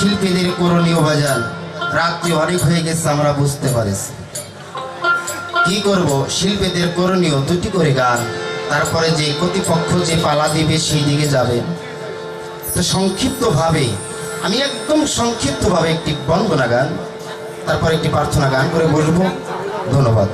শিল্পীদের করণীয় বাজার। রাত্রি অনেক হয়ে গেছে, আমরা বুঝতে পারিছি। কি করব? শিল্পীদের করণীয় দুটি করে গান। তারপরে যে কর্তৃপক্ষ যে পালা দিবে সেই দিকে যাবে। তো সংক্ষিপ্তভাবে, আমি একদম সংক্ষিপ্তভাবে একটি বন্দনা গান, তারপর একটি প্রার্থনা গান করে বলব ধন্যবাদ।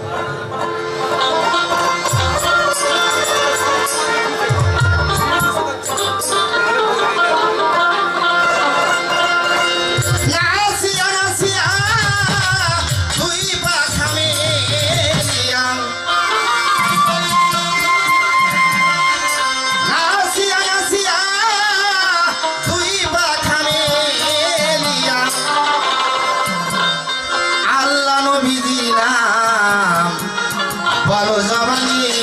বলো জবানি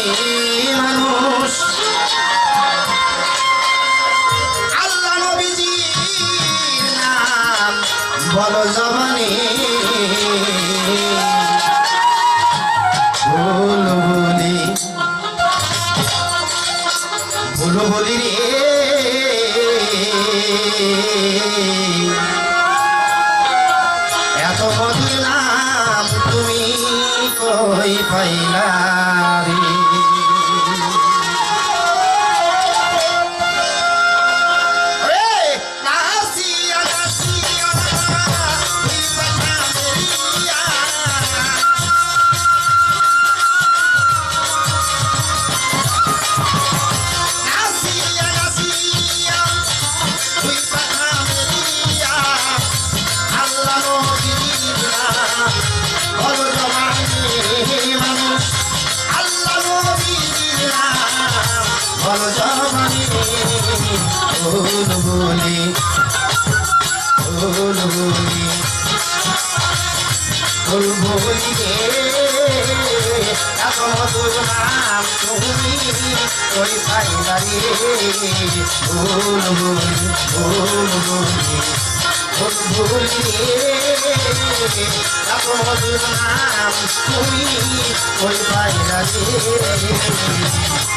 কই পাইলা বলো বলি বলি ভুল বলি রে মধুর নাম তুমি ওই পাইলারি ভুল বলি ভুল বলি ভুল বলি এত মধুর নাম তুমি ওই পাইলারি কত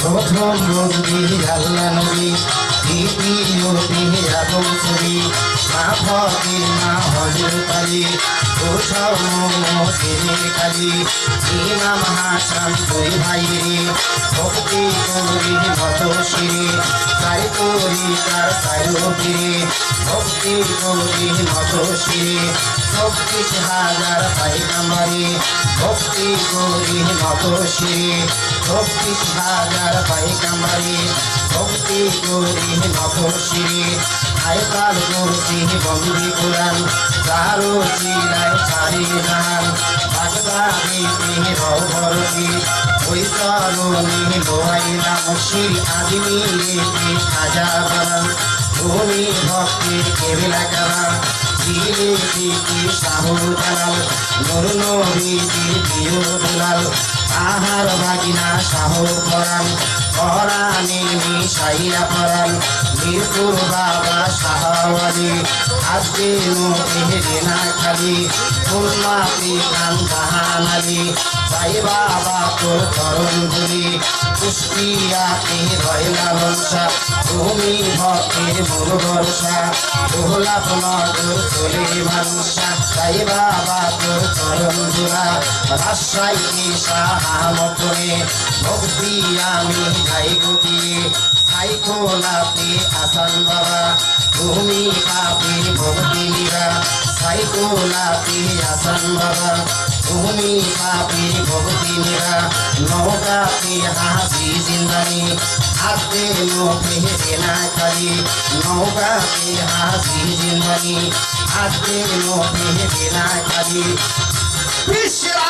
প্রথম নবী আল্লাহ নবী দ্বিতীয় নবী আদম ছবি মা ফকির মা হজর কালী ওসব মোসিরে কালী ইমাম হাসান দুই ভাই রে ভক্তি করি মত শিরে তাই করি তার সায়কিরে ভক্তি করি মত শিরে চব্বিশ হাজার পাইকামারি ভক্তি করি মত শিরে চব্বিশ হাজার পাইকামারি ভক্তি করি মত শিরে আয়কাল করছি বন্দি কোরআন চারো চিরায় চারি জান বাগদাদি রবরতি ওই তরুণী লোহাইলাম শ্রী আদিনী খাজা বাবা তুমি ভক্তি কেবলা কারা ধীরে দিকে সাহুর কালাল নর নবীজি প্রিয় দুলাল আহার বাগিনা সাহর করান পরাণে মিশাইয়া পরান মিরপুর বাবা শাহওয়ালি আজকে মেহেরে না খালি ফুলমাতি কান বাহানালি সাই বাবা তোর চরণ ধরি কুষ্টিয়াতে রয়লা লঞ্চা তুমি ভক্তের মন ভরসা গোলাপ নগর চলে মানুষা সাই বাবা তোর চরণ জোড়া রাজশাহী সাহামতনে ভক্তি আমি গাই গুটিয়ে সাই খোলাতে আসান বাবা তুমি পাবে ভক্তি নিরা সাই খোলাতে আসান বাবা তুমি পাবে ভক্তি নিরা নৌকাতে হাসি জিন্দানি হাতে মুখে দেনা খালি নৌকাতে হাসি জিন্দানি হাতে মুখে দেনা খালি বিশ্বের